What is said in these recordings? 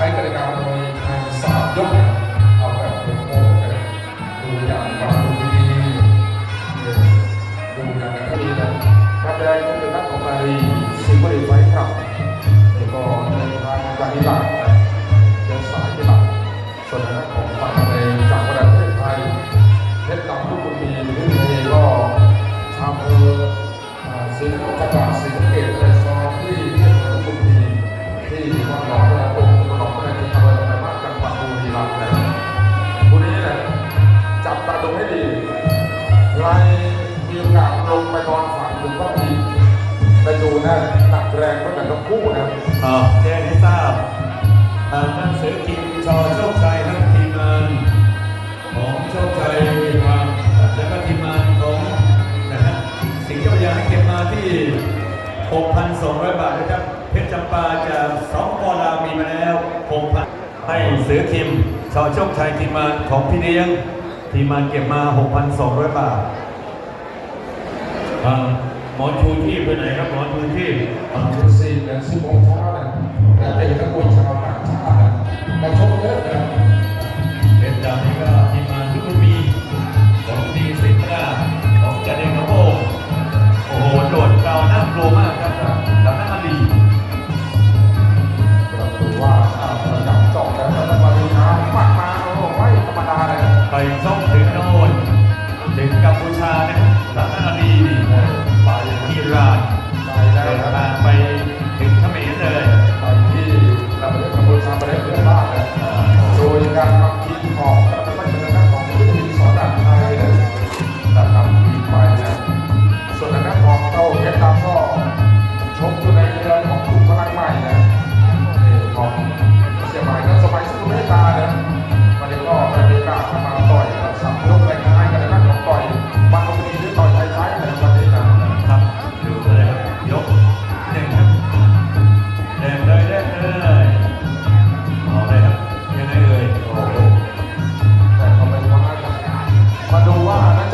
ช้ ใครมีโอกาลงไปนอนฝันหรือว่ามีไปดูนะหนักแรงก็แต่ต้องคู่นะอ่าแจ้งให้ทราบทางท่านเสือกินชอโชคชัยทั้งทีมงานของโชคชัยทางและก็ทีมงานของนะฮะสิงห์เจ้าพยาให้เก็บมาที่ 6,200 บาทนะครับ เพชรจำปาจากสองปอลามีมาแล้ว 6,000 ให้เสือคิมชอโชคชัยทีมงานของพี่เลี้ยง ทีมงานเก็บมา 6,200 บาทอ่าหมอชูชีพไปไหนครับหมอชูชีพอ่าเป็นสี่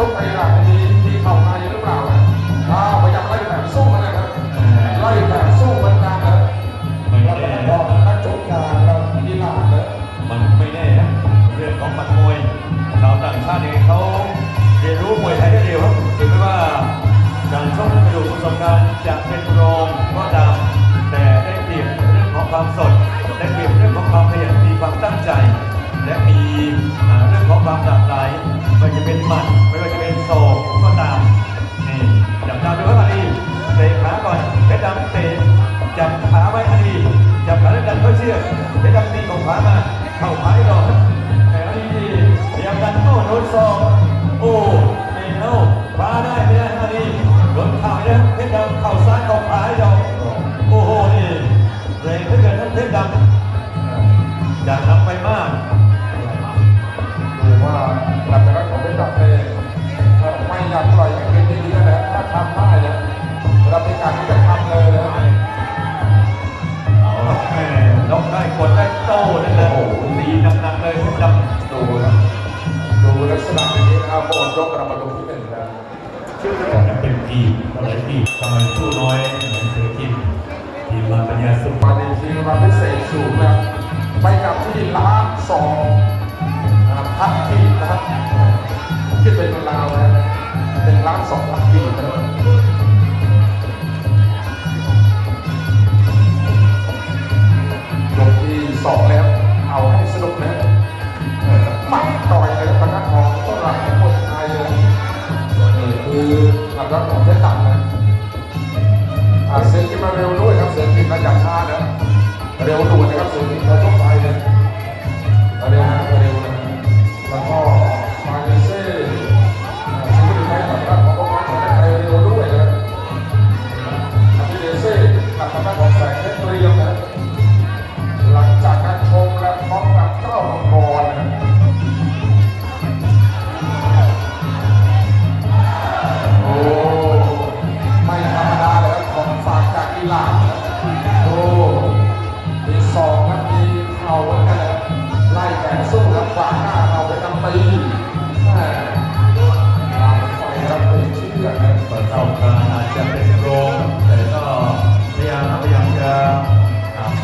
กไทยหลักมีมีเข่าในหรือเปล่านะอ้าพยายามไล่แบบสู้กันนะครับไล่แบบสู้มือนกันนะไม่แล้วแน่ก็นะนักชกยาเราอีหร่านนะมันไม่แน่เรื่องของมัดมวยชาวต่างชาติเองเขาเรียนรู้มวยไทยได้เร็วครับถึงแม้ว่าการชกกระดูกประสบการณ์จะเป็นรองก็ตามแต่ได้เปรียบเรื่องของความสดได้เปรียบเรื่องของความขยันมีความตั้งใจ และมีเรื่องของความหลากหลายไม่ว่าจะเป็นหมัดไม่ว่าจะเป็นโศกก็ตามนี่จับตาวดูครับอาลีเตะขาก่อนเพชรดำเตะจับขาไว้อาลีจับขาแล้วดันเข้าเชือกเพชรดำตีของขวามาเข้าขวาอีกดอกแต่อาลีพยายามดันเข้โดนศอกโอ้ไม่เอาขวาได้ไม่ได้อาลีโดนเข่าเนี่ยเพชรดำเข่าซ้ายเข่าขวาอีกดอกโอ้โหนี่แรงเหลือเกินท่านเพชรดำอยากนำไปมาก เราเป็นการที่จะทำเลยนะเอาละแม่ล็อกได้กดได้โต้นั่นแหละโอ้โหตีหนักๆเลยเพชรดำดูนะดูลักษณะอย่างนี้นะครับโบนยกกระมาดูที่หนึ่งนะแต่นั้นเป็นทีมอะไรทีมทำไมสู้น้อยเหมือนเสือทีมทีมมาปัญญาสุขมาในทีมมาพิเศษสูงนะไปกับที่ล้านสองพันกีบนะครับคิดเป็นเงินลาวนะเป็นล้านสองพันกีบนะย สองแล้ว เอาให้สนุกนะเออปักต่อยเลยประกันของต้นหลักของคนไทยเลยนี่คือหลักรักของเพชรดำนะเสือกินมาเร็วด้วยครับเสือกินมาจากชาตินะเร็วด่วนนะครับเสือกิน สองครับมีเข่าเหมืนกันครัไล่แขนสู้ครับขวาหน้าเราไปทำตีตามคอยครับเป็นเชือกครับเปิดเข่าการอาจจะเป็นโรงแต่ก็พยายามพยายามจะ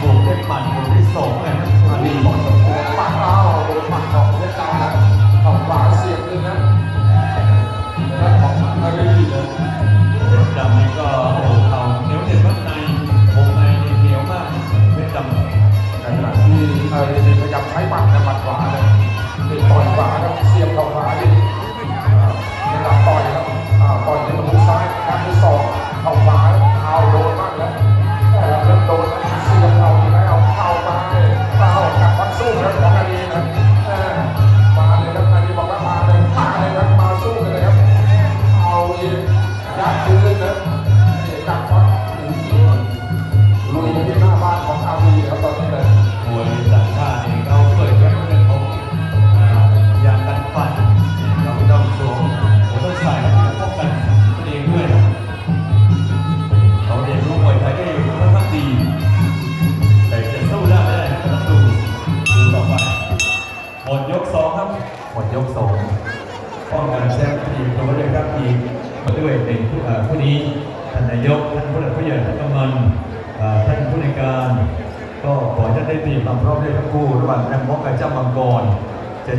ปลูกได้ปั่นปลูกได้ส่งเลนะอันนี้หมดสมบูฝ่นเอาโดนปั่นของเล่นตาของขวาเสียบเลนะแล้วของมารีเลยรถดำนก็ ใช้ปากแต่ปัดขวาเลย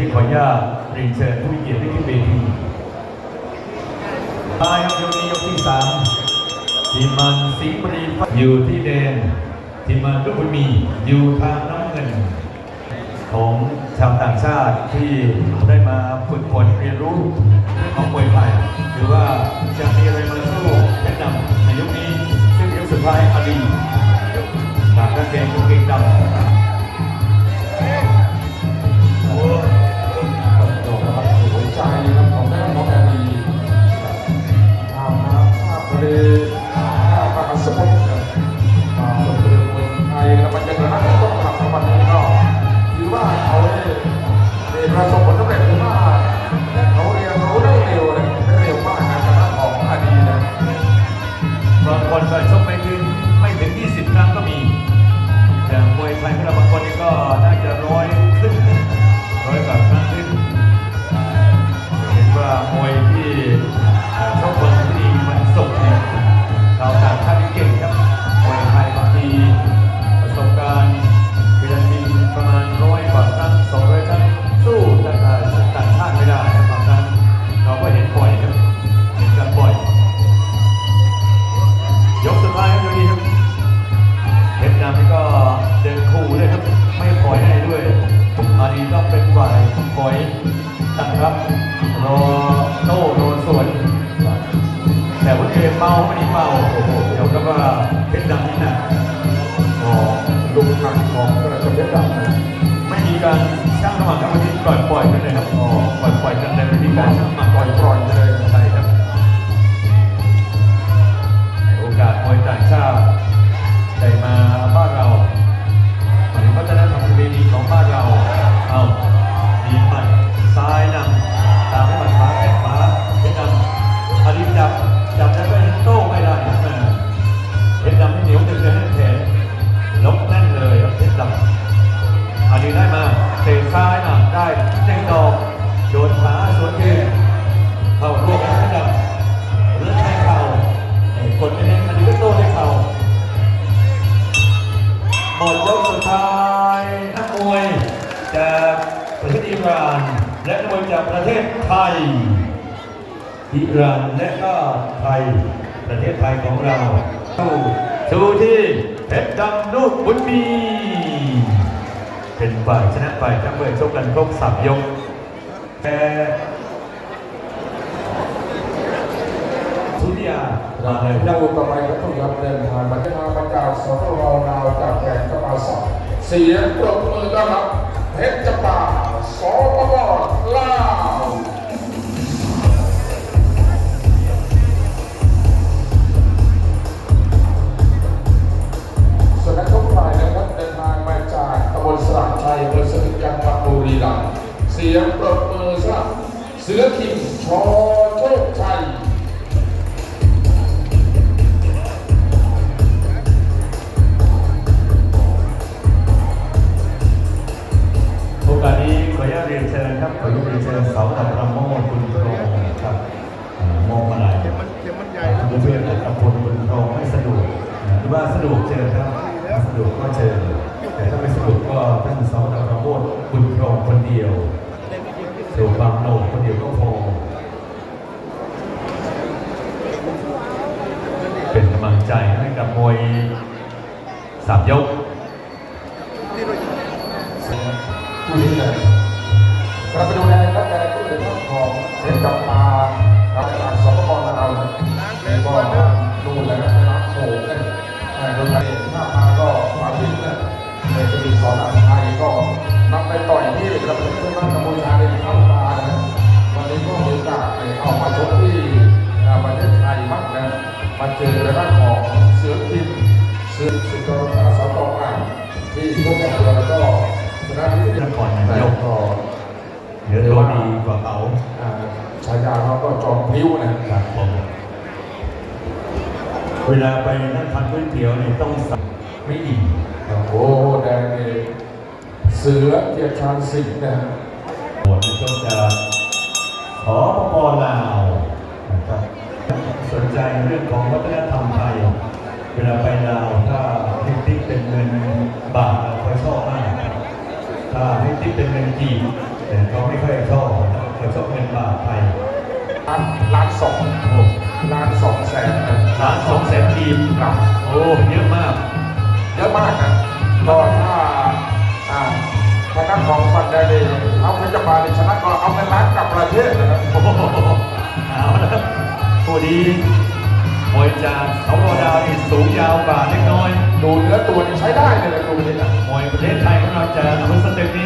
นี้ขออนุญาตเรียนเชิญผู้เกียรติที่ขึ้นเวทีตายครับยกนี้ยกที่สามทีมันสิงบรีอยู่ที่แดงทีมันลูกบุญมีอยู่ทางน้ำเงิน ของชาวต่างชาติที่ได้มาฝึกฝนเรียนรู้ของมวยไทยหรือว่าจะมีอะไรมาสู้แนะนำในยุนี้ซึ่งยุคสุดท้ายอดีตจากนักเตะตัวเก่งดำ อาติมารีวยไนะกรับต้องกลัวันนี้ประสบ ประเทศไทยอิหร่านและก็ไทย ประเทศไทยของเราเข้าสู่ที่เพชรดำลูกบุญมีเป็นฝ่ายชนะฝ่ายทั้งเมื่อชกกันครบสามยกแต่ทุรียาลาเลยยังต่อไปก็ต้องรับเดินทางมาที่ทางประกาศสตรนาวจากแดนตะวันตกเสียงปรบมือต้อนรับ เพชรป่าสปปลา ดียว สูบความโลภคนเดียวก็พอ เป็นกำลังใจให้กับมวยสามยก ในด้านของเสือพิมเสือสิงโตสาวตองอ่างที่พวกแกเรือแล้วก็ชนะที่นครนายแต่กก็เหนือตัวดีกว่าเขาอ่าฉายาเขาก็จอมพิ้วนะครับผมเวลาไปนั่งทานก๋วยเตี๋ยวนี่ต้องสั่งไม่อิ่มโอ้โหแดงนี่เสือเกียชาญสิงห์นะหมดในช่วงจะขอปปลาวนะ สนใจเรื่องของวัฒนธรรมไทย เวลาไปลาวถ้าให้ติ๊กเป็นเงินบาทเราค่อยชอบมากถ้าให้ติ๊กเป็นเงินกีบแต่เขาไม่ค่อยชอบนะเขาชอบเงินบาทไทยล้านล้านสองล้านสองแสนนะล้านสองแสนกีบครับโอ้เยอะมากเยอะมากนะก็ถ้าอ่าทางด้านของฟันได้เลยเอาเพชรบาลชนะก็เอาเงินล้านกลับประเทศนะครับโอ้โหเอาละ ผู้ดีมวยจากเขาโรดาวนี่สูงยาวกว่าเล็กน้อย ดูเนื้อตัวนี่ใช้ได้เลยนะดูนี่นะมวยประเทศไทยของเราจะเอาสเต็ปนี้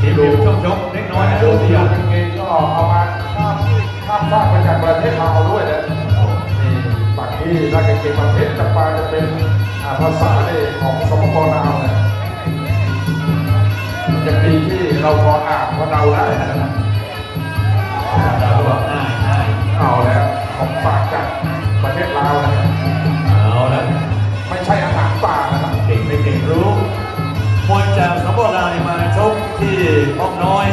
ทีมเดียวช่วงชกเล็กน้อยนะดูดูที่ที่อย่างกางเกงก็เอามาข้ามข้ามฟากมาจากประเทศลาวด้วยนะนี่บางที่ถ้ากางเกงประเทศจะปาจะเป็นอ่าภาษาเอกของสปปลาวนะยังดีที่เราพออ่านพอเดาได้นะครับเราบอกง่ายง่ายเอาแล้ว ของฝากจากประเทศลาวนะเอาละไม่ใช่อาหารป่านะครับเก่งไม่เก่งรู้มวยจากสปปลาวนี่มาชกที่อ้อมน้อย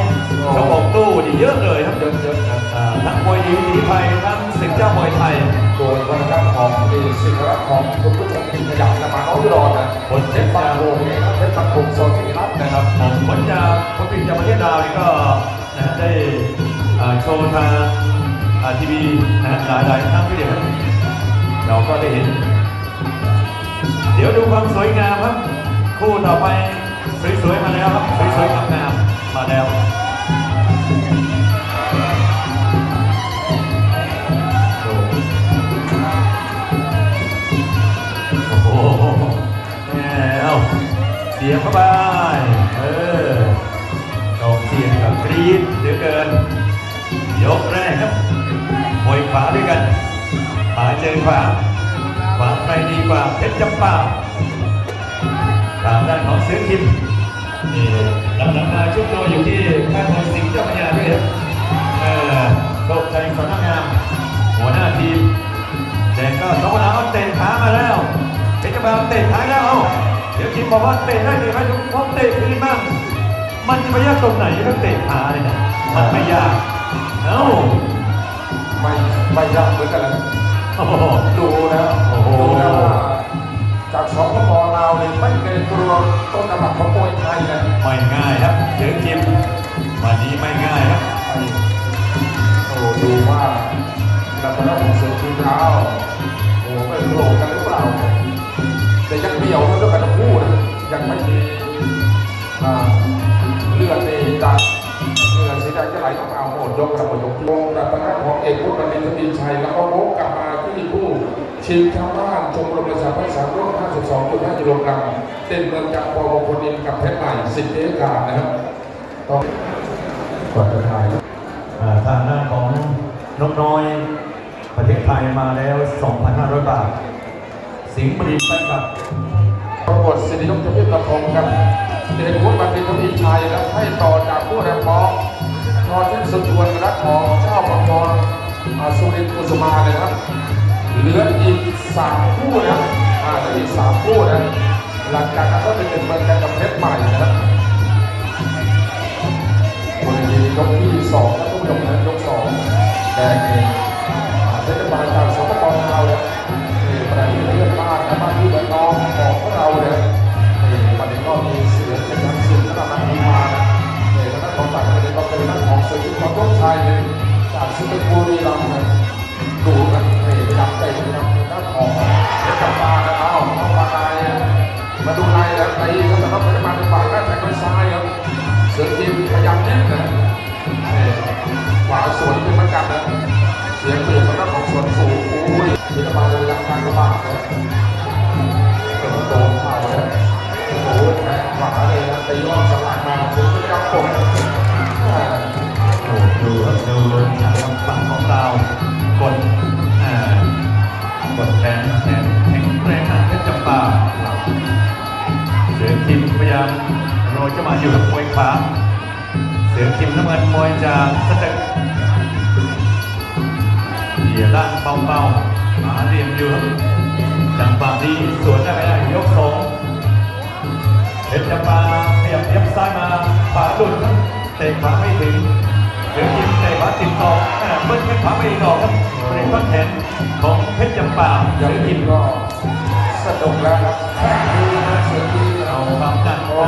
ชกบอกตู้นี่เยอะเลยครับเยอะๆนะอ่าทั้งมวยดีดีไทยทั้งสิงห์เจ้ามวยไทยโดยพนักงานของดีสินรัตน์ของคุณผู้ชมกินขยับนะมาน้อยรอนะผลเช็ดปากโงนี่ครับเช็ดปากโงโซนสิรัตน์นะครับผมผลจากคนปิดจากประเทศลาวนี่ก็นะได้อ่าโชว์ทางอ่า ทีวีนะหลายหลายๆครั้งทีเดียวครับเราก็ได้เห็น เดี๋ยวดูความสวยงามครับ คู่ต่อไปสวยๆมาแล้วครับสวยๆงามๆมาแล้วโอ้โหแหมเสียงเข้าไป เออกองเสียงกับกรี๊ดเหลือเกิน ยกแรกครับมวยขวาด้วยกันขวาเจอขวาขวาใครดีกว่าเพชรจำปาทางด้านของเสือคิมนี่ลำดับมาชุดโตอยู่ที่ค่ายมวยสิงห์เจ้าพระยาด้วยครับเออโชคชัยสอนงามหัวหน้าทีมแดงก็สองคนเอาเตะขามาแล้วเพชรจำปาเตะขาแล้วเดี๋ยวคิมบอกว่าเตะได้เลยไหมทุกคนเตะคืนบ้างมันจะไปยากตรงไหนถ้าเตะขาเนี่ยนะมันไม่ยาก เอ้าไม่ไม่ยากเหมือนกันนะโอ้โหดูนะโอ้โหดูนะว่าจากสองพลาวเนี่ยไม่เกรงกลัวต้นตำรับของมวยไทยนะไม่ง่ายครับเสือคิมวันนี้ไม่ง่ายครับโอ้ดูว่าลักษณะของเสือทีเท้าโอ้ไม่โกรธกันหรือเปล่าแต่ยังเหนียวกันด้วยกันทั้งคู่นะยังไม่มีอ่าเลือดในจา กเลือดสีแดงจะไหลออกมาหมดยกกลับมดยกวงรัตนของเอกพุทธบัณฑิตทวีชัย แล้วก็โมกกลับมาที่ผู้ชิงชาวบ้านชมรมประชาพัฒน์สามร่วม52.5กิโลกรัมเต็มเมืองจากปอมงคลอินกับเพชรใหม่สิบเอกานะครับต้อก่อนจะถ่ายทางด้านของนกน้อยประเทศไทยมาแล้ว 2,500 บาท สิงห์บุรีไปกับประกวดสิริยกทวีปกระพงครับเดชพุทธบัณฑิตทวีชัยแล้วให้ต่อจากผู้รกพ้อง รเส้นสุดวนรักของเจ้าประกรอ่าสุรินทร์กุสุมาเลยครับ เหลืออีกสามคู่นะครับอ่าเหลืออีกสามคู่นะ หลังจากนั้นก็เป็นเมืองกันกับเพชรใหม่นะครับวันนี้ยกที่สองครับทุกผู้ชมนะยกสองแดงเอง เจ้าชายจากสิพรโณบุรีรัมนะดูนะเฮ้ยจับเตะนะหน้าท้องจับปลาแล้วเอาเอาปลาไนมาดูไงแล้วตีก็แต่ว่าไม่ได้มาเป็นปากแรกแต่ก็ซ้ายครับเสือทีมพยายามเน้นนะขวาสวนเป็นมันกันนะเสียงเปลี่ยนมันของสวนสูงโอ้ยมีตะบาเลยรังการกระบาดนะเป็นโดนเข้าเลยโอ้ยแขวาเลยนะตีรองสลัดมาถึงกับผม ดูครับดูทางฝั่งของเรากดกดแขนแขนแข็งแรงหนักเพชรจำปาเสือคิมพยายามโรยจะมาอยู่กับมวยขวาเสือคิมน้ำเงินมวยจากสตึกเหยียดล่างเบาๆหาเรียมอยู่คจังหวะที่สวนได้ไม่ได้ยกสองเพชรจำปาพยายามเย็บซ้ายมาป่าดุนเตะขวาไม่ถึง เสือคิมเตะขวาติดต่อแหม่เบิ้ลแข้งขวาไปอีกดอกครับเป็นต้นแขนของเพชรจำปายัเสือกิคินมก็สนุกแล้วครับแค่ดูนะเสือดีเอาเอาความหนักโอ้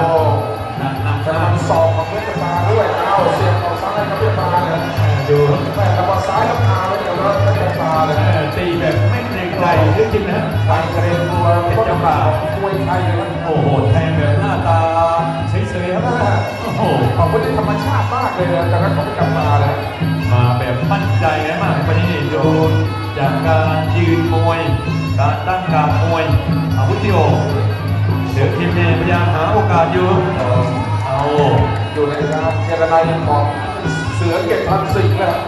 หนักหนักกำมาลักงสอบของเพชรมาด้วยเอาเสียบเอาซ้ายกับเพชรมาเลยดูครับแม่กำลังซ้ายกับมาเลยเดี๋ยเราเพชรมาเลยตีแบบไม่เกรงใจจริงๆนะไปเกรงตัวก็จะมาของมวยไทยนะโอ้โหแทง โอ้โหขอบคุณที่ธรรมชาติมากเลยนะจากนั้นของเพชรมาเลยมาแบบมั่นใจนะมากวันนี้ดูจากการยืนมวย การตั้งการมวยอาวุธที่โอเสือทีมเนี่ยพยายามหาโอกาสอยู่เอาอยู่ในการเจรนายของเสือเก็บพันสิงห์นะครับ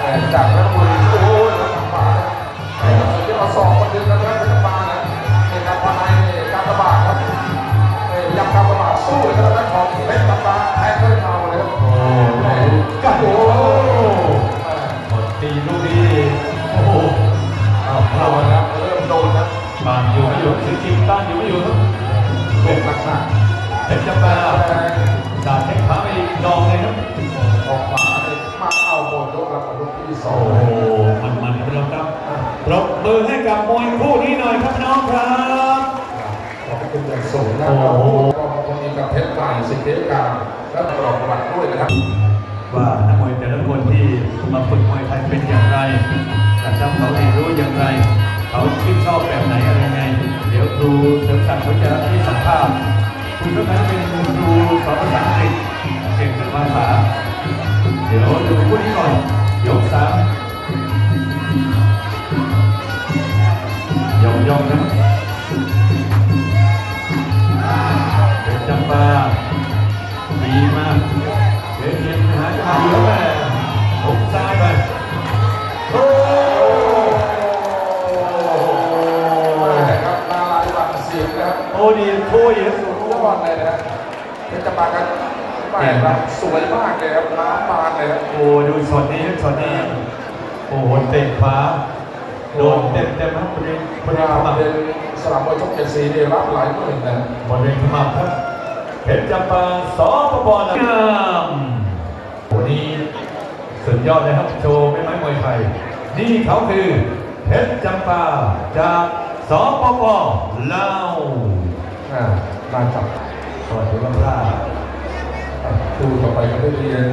แต่จากรัฐมนตรีโอ้ยแล้วทำมาเดี๋ยวเราสอบคนเดียวกันแล้วจะมานะในการภายในการระบาดครับยัง การระบาดสู้เลยนะของเพชรตำราแทงด้วยเท้าเลยครับโอ้โหกัดโอ้โหเออตีลูกนี้โอ้โหเอาเราแล้วเริ่มโดนนะบานอยู่ไม่อยู่เสือทีมต้านอยู่ไม่อยู่ครับเป็นหนักหนักเพชรจำปาสาดแข้งขาไปอีกดอกเลยครับออกมาเลยมาเอาโบนยกแล้วมาลูกที่สองโอ้งโหมันมันๆครับพี่น้องรับปรบมือให้กับมวยคู่นี้หน่อยครับน้องครับขอบคุณอย่างสูงนะ สิทธิการและตลอดประวัติด้วยนะครับ ว่านักมวยแต่ละคนที่มาฝึกมวยไทยเป็นอย่างไรนะครับเขาเรียนรู้อย่างไร เขาชื่นชอบแบบไหนอะไรไง เดี๋ยวครูเสริมศักดิ์เขาจะที่สัมภาษณ์คุณทุกท่านเป็นครูสอนภาษาอังกฤษเก่งภาษา เดี๋ยวดูคู่นี้ก่อนยกสามยกยกนะ ดีมากเดี๋ยวเย็นหาทางเยอะแม่หุกซ้ายไปโอ้ครับนาลายวันเสียงนะครับโอ้ดีโอีกสุดยอดเลยนะเพชรจะมากันไม่ครับสวยมากเลยครับน้ำบานเลยครับโอ้ดูช็อตนี้ช็อตนี้โอ้โหเตะขวาโดนเต็มเต็มครับบริเวณบริเวณขมับเป็นสนามมวยชกเจ็ดสีนี่รับหลายหมื่นนะบริเวณขมับครับ เพชรจำปาสอปปลำงามโอ้นี่สุดยอดเลยครับโชว์ไม่ไม้มวยไทย นี่เขาคือเพชรจำปาจากสปปลาวอ่ามาจับสวัสดีครับท่าดูต่อไปก็ได้เรียน